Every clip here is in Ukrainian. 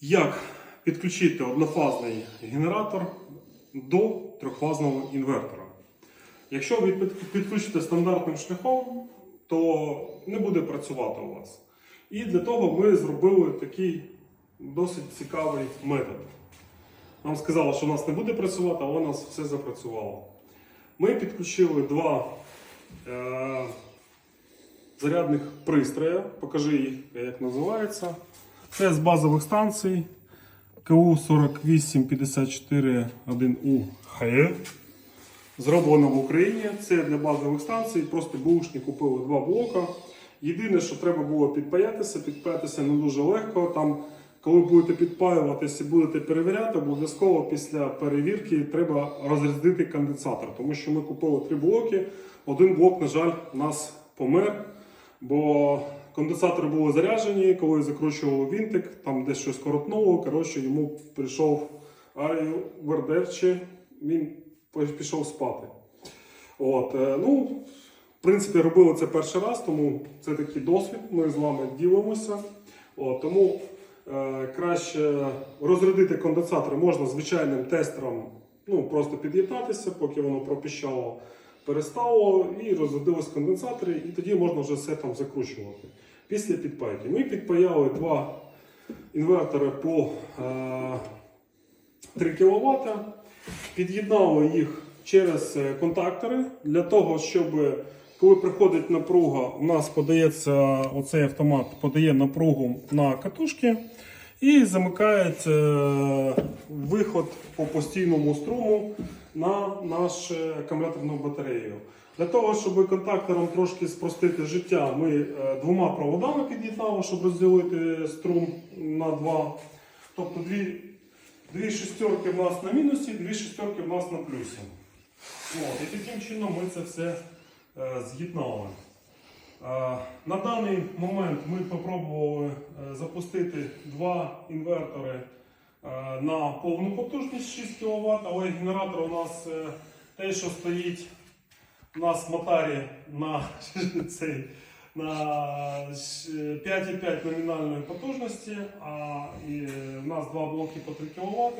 Як підключити однофазний генератор до трьохфазного інвертора? Якщо ви підключите стандартним шляхом, то не буде працювати у вас. І для того ми зробили такий досить цікавий метод. Нам сказали, що у нас не буде працювати, але у нас все запрацювало. Ми підключили два е, зарядних пристрої. Покажи їх, як називається. Це з базових станцій КУ 48541У ХЕ. Зроблено в Україні. Це для базових станцій. Просто бушні купили два блока. Єдине, що треба було підпаятися, підпаятися не дуже легко. Там, коли будете підпаюватися і будете перевіряти, обов'язково після перевірки треба розрядити конденсатор, тому що ми купили три блоки. Один блок, на жаль, у нас помер, бо конденсатори були заряджені, коли закручували вінтик, там десь щось коротнуло. Коротше, йому прийшов Вердерче, він пішов спати. От, е, ну, в принципі, робили це перший раз, тому це такий досвід. Ми з вами ділимося. От, тому е, краще розрядити конденсатор можна звичайним тестером, ну просто під'єднатися, поки воно пропіщало, перестало, і розрядились конденсатори, і тоді можна вже все там закручувати. Після підпайки. Ми підпаяли два інвертори по е, 3 кВт. Під'єднали їх через е, контактори для того, щоб коли приходить напруга, у нас подається оцей автомат подає напругу на катушки і замикає е, виход по постійному струму на нашу акумуляторну батарею. Для того, щоб контакторам трошки спростити життя, ми е, двома проводами під'єднали, щоб розділити струм на два. Тобто дві Дві шестерки в нас на мінусі, дві шестерки в нас на плюсі. От, і таким чином ми це все е, з'єднали. На даний момент ми спробували е, запустити два інвертори е, на повну потужність 6 кВт, але генератор у нас е, те, що стоїть у нас в моторі на на 5,5 номінальної потужності, а і в нас два блоки по 3 кВт.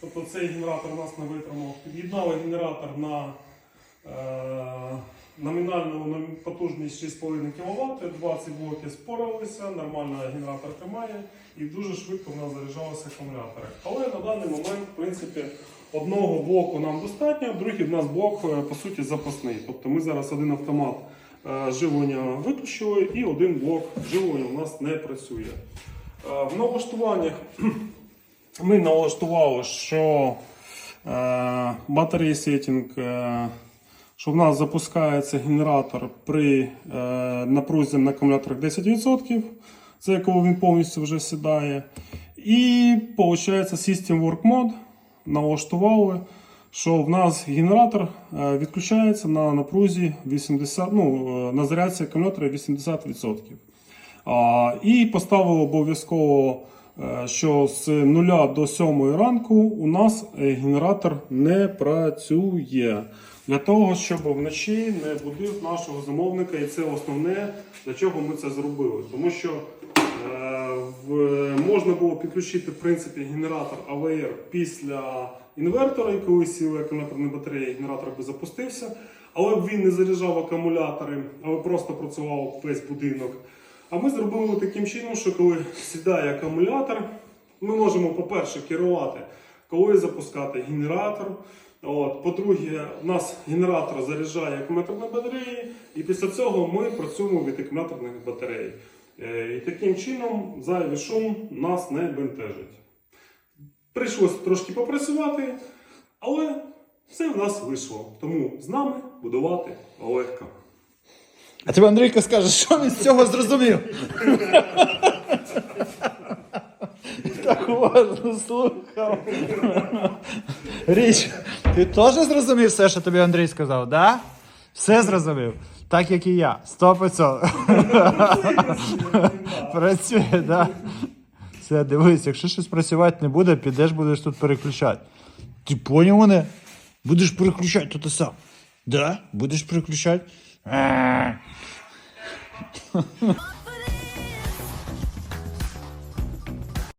Тобто цей генератор у нас не витримав. Під'єднали генератор на номінальну нам- потужність 6,5 кВт, 20 блоків споралися, нормально генератор тримає і дуже швидко в нас заряджалися акумулятори. Але на даний момент, в принципі, одного блоку нам достатньо, другий в нас блок е, по суті запасний. Тобто ми зараз один автомат е, живлення виключили і один блок живлення у нас не працює. Е, В налаштуваннях ми налаштували, що е, батареї сетінг, е, що в нас запускається генератор при е, напрузі на акумуляторах 10%, це коли він повністю вже сідає. І виходить System Work Mode налаштували, що в нас генератор е, відключається на напрузі 80, ну, е, на зарядці акумулятора 80%. А, і поставили обов'язково, що з 0 до 7 ранку у нас е, генератор не працює. Для того, щоб вночі не будив нашого замовника, і це основне, для чого ми це зробили. Тому що е, можна було підключити в принципі, генератор AVR після інвертора, і коли сіли акумуляторні батареї, генератор би запустився, але б він не заряджав акумулятори, але просто працював весь будинок. А ми зробили таким чином, що коли сідає акумулятор, ми можемо, по-перше, керувати, коли запускати генератор. По-друге, у нас генератор заряджає акумуляторні батареї, і після цього ми працюємо від акумуляторних батарей. Е, І таким чином зайвий шум нас не бентежить. Прийшлося трошки попрацювати, але все в нас вийшло. Тому з нами будувати легко. А тебе Андрійко скаже, що він з цього зрозумів? Так уважно слухав. Річ, ти теж зрозумів все, що тобі Андрій сказав, да? Все зрозумів. Так як і я. Сто Працює, да? Все, дивись, якщо щось працювати не буде, підеш, будеш тут переключати. Ти поняв мене? Будеш переключати, то ти сам. Да? Будеш переключати? 아.